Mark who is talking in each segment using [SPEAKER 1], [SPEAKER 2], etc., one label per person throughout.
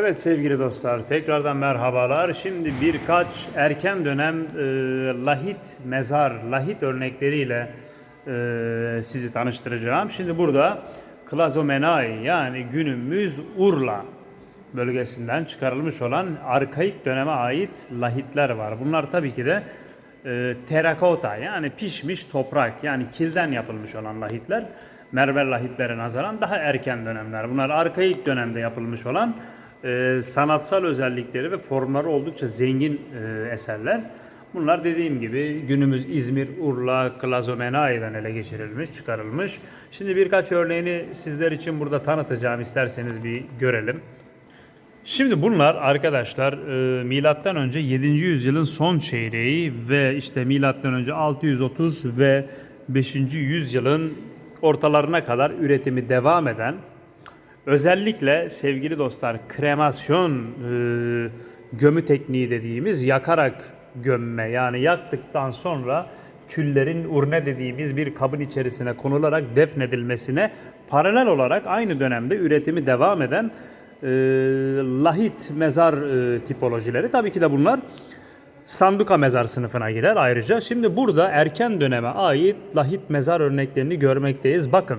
[SPEAKER 1] Evet sevgili dostlar tekrardan merhabalar. Şimdi birkaç erken dönem e, lahit mezar, lahit örnekleriyle e, sizi tanıştıracağım. Şimdi burada Klazomenai yani günümüz Urla bölgesinden çıkarılmış olan arkaik döneme ait lahitler var. Bunlar tabii ki de e, terakota yani pişmiş toprak yani kilden yapılmış olan lahitler. Mermer lahitlere nazaran daha erken dönemler. Bunlar arkaik dönemde yapılmış olan e, sanatsal özellikleri ve formları oldukça zengin e, eserler. Bunlar dediğim gibi günümüz İzmir, Urla, Klazomenai'den ele geçirilmiş, çıkarılmış. Şimdi birkaç örneğini sizler için burada tanıtacağım isterseniz bir görelim. Şimdi bunlar arkadaşlar e, milattan önce 7. yüzyılın son çeyreği ve işte milattan önce 630 ve 5. yüzyılın ortalarına kadar üretimi devam eden özellikle sevgili dostlar kremasyon e, gömü tekniği dediğimiz yakarak gömme yani yaktıktan sonra küllerin urne dediğimiz bir kabın içerisine konularak defnedilmesine paralel olarak aynı dönemde üretimi devam eden e, lahit mezar e, tipolojileri. Tabii ki de bunlar sanduka mezar sınıfına girer ayrıca. Şimdi burada erken döneme ait lahit mezar örneklerini görmekteyiz. Bakın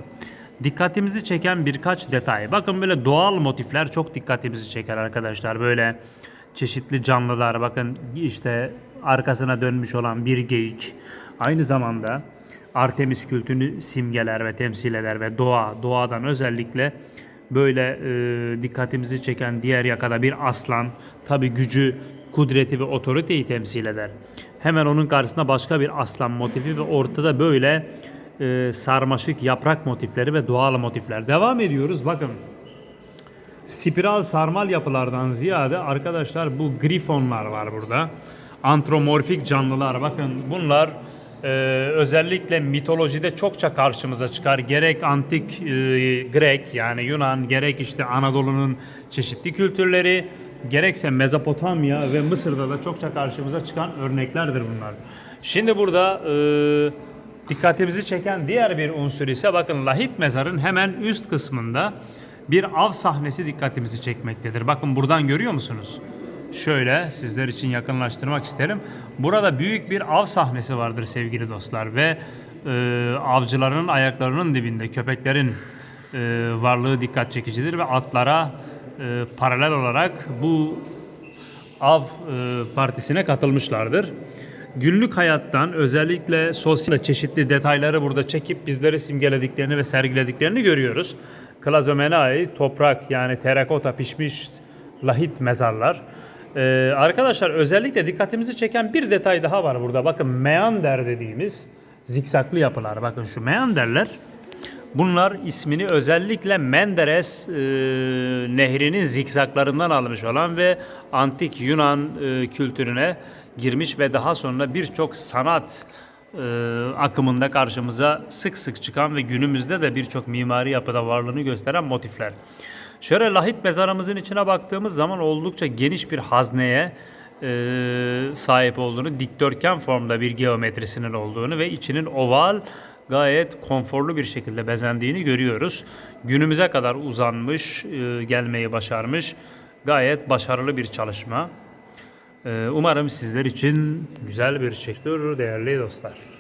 [SPEAKER 1] dikkatimizi çeken birkaç detay. Bakın böyle doğal motifler çok dikkatimizi çeker arkadaşlar. Böyle çeşitli canlılar bakın işte arkasına dönmüş olan bir geyik. Aynı zamanda Artemis kültünü simgeler ve temsil eder ve doğa, doğadan özellikle böyle e, dikkatimizi çeken diğer yakada bir aslan tabi gücü, kudreti ve otoriteyi temsil eder. Hemen onun karşısında başka bir aslan motifi ve ortada böyle e, sarmaşık yaprak motifleri ve doğal motifler. Devam ediyoruz bakın. Spiral sarmal yapılardan ziyade arkadaşlar bu grifonlar var burada. Antromorfik canlılar bakın bunlar e, özellikle mitolojide çokça karşımıza çıkar. Gerek antik e, Grek yani Yunan gerek işte Anadolu'nun çeşitli kültürleri gerekse Mezopotamya ve Mısır'da da çokça karşımıza çıkan örneklerdir bunlar. Şimdi burada e, dikkatimizi çeken diğer bir unsur ise bakın lahit mezarın hemen üst kısmında bir av sahnesi dikkatimizi çekmektedir. Bakın buradan görüyor musunuz? Şöyle sizler için yakınlaştırmak isterim. Burada büyük bir av sahnesi vardır sevgili dostlar ve e, avcıların ayaklarının dibinde köpeklerin e, varlığı dikkat çekicidir ve atlara e, paralel olarak bu av e, partisine katılmışlardır. Günlük hayattan özellikle sosyal çeşitli detayları burada çekip bizlere simgelediklerini ve sergilediklerini görüyoruz. Klazomenai toprak yani terakota pişmiş lahit mezarlar. Ee, arkadaşlar özellikle dikkatimizi çeken bir detay daha var burada. Bakın meander dediğimiz zikzaklı yapılar. Bakın şu meanderler Bunlar ismini özellikle Menderes e, nehrinin zikzaklarından almış olan ve antik Yunan e, kültürüne girmiş ve daha sonra birçok sanat e, akımında karşımıza sık sık çıkan ve günümüzde de birçok mimari yapıda varlığını gösteren motifler. Şöyle lahit mezarımızın içine baktığımız zaman oldukça geniş bir hazneye e, sahip olduğunu, dikdörtgen formda bir geometrisinin olduğunu ve içinin oval gayet konforlu bir şekilde bezendiğini görüyoruz. Günümüze kadar uzanmış, e, gelmeyi başarmış. Gayet başarılı bir çalışma. E, Umarım sizler için güzel bir çektir değerli dostlar.